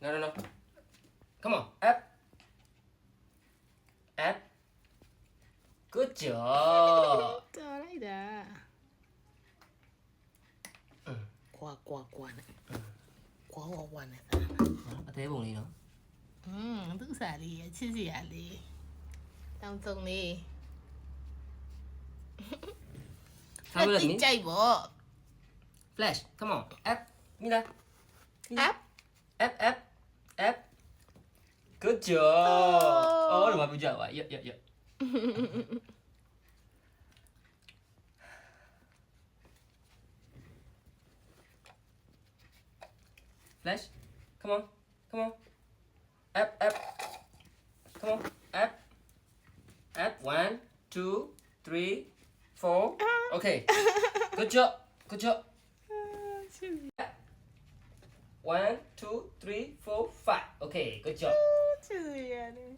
No, no, no. Come on, up. Up. Good job. 誰だ quá quá quá này. Quá quá quá này. À thế bụng đi nó ừ tức xả đi chứ gì à đi tâm tông đi. Sao được giờ mình chạy bộ. Flash come on app mira app app app app. Good job. 앱 그쵸 어. 어는 와 문제 와 야야야 Flash. Come on. Come on. App, app. come on. App, app. one two three four. Okay. Good job. Good job. Ah, ချစ်စီ One, two, three, four, five. Okay, good job. ချစ်စီရလေး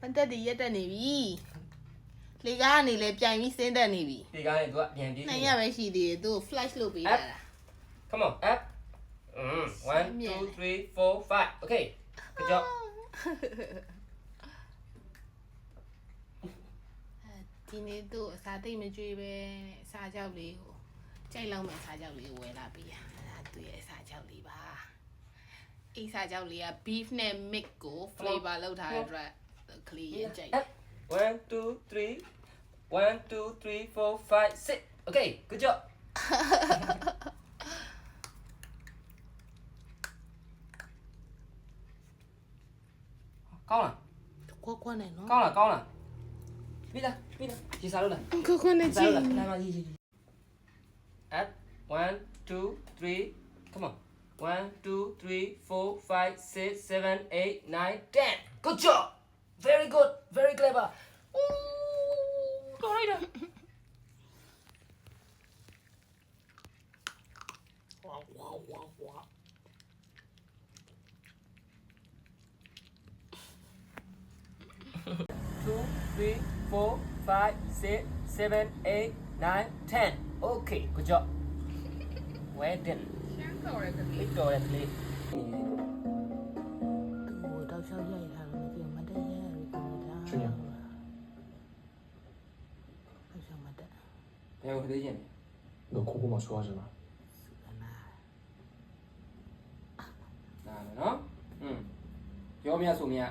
ပန်တက်ဒီရက်တက်နေပြီလေကားကနေလဲပြိုင်ပြီးစင်းတက်နေပြီဒီကားနဲ့သူကပြန်ပြေးနိုင်ရပဲရှိသေးတယ်သူ့ကို flash လုပ်ပေးရတာ Come on, up. Mm, one, two, three, four, five. Okay, good job. ဒီနေ့သူ့အစာသိမ့်မကြွေးပဲနဲ့အစာကြောက်လေးကို ကြိုက်လောက်မဲ့အစာကြောက်လေးကိုဝယ်လာပေးရအဲ့ဒါသူ့ရဲ့အစာကြောက်လေးပါအိစာကြောက်လေးက beef နဲ့ mix ကို flavor လောက်ထားတဲ့အတွက်ကလေးရကြိုက်တယ် Up. One, two, three. One, two, three, four, five, six. Okay, good job. ကောင်းလား ကွာကွာနဲ့နော် ကောင်းလားကောင်းလားမိလားမိလားကြည်စားလို့လား ကွာကွာနဲ့ ကြည် ကြည့် စားလို့လားလာမကြီးကြီး at one, two, three. Come on. One, two, three, four, five, six, seven, eight, nine, ten. Good job. Very good. Very clever. Ooh, go later. two, three, four, five, six, seven, eight. nine ten okay good job well done ရှမ်းကော်ရက်ကလေး correctly ဟိုတောက်လျှောက်ရိုက်ထားလို့မသိဘူးမတက်ရရပြီကွန်ပျူတာရှင်းရ တောက်လျှောက်မတက်ဘယ်ကိုလေးချင်း너 고구마 좋아하잖 아. အမဒါမယ်နော်อืมပြောမြတ်ဆိုမြတ်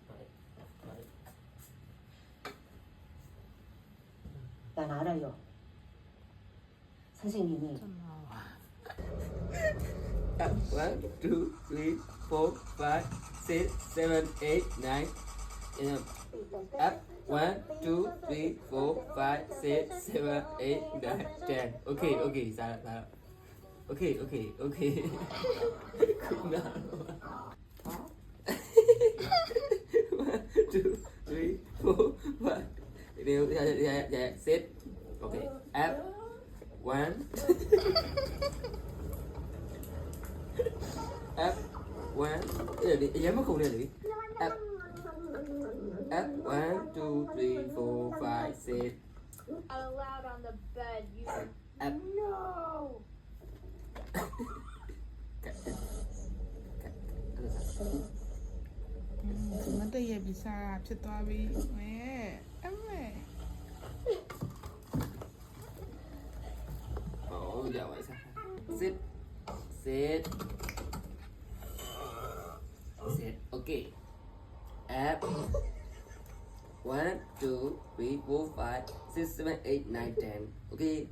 난 알아요. 선생님이 One, two, three, four, five, six, seven, eight, nine. And up. One, two, three, four, five, six, seven, eight, nine, ten. Okay, okay, 잘, 잘. Okay, okay, okay. One, two, three, four, five. Review yeah, yeah, yeah, sit. Okay. Ừ. Up. One. Up. One. Dám mất cùng này đi. Up. Up. One, two, three, four, five, six. Allowed on the bed. You. Up. No. Cuma tuh ya bisa cetua bi, sao? Sit. Sit. Sit. Okay. Up. One, two, three, four, five, six, seven, eight, nine, ten. Okay.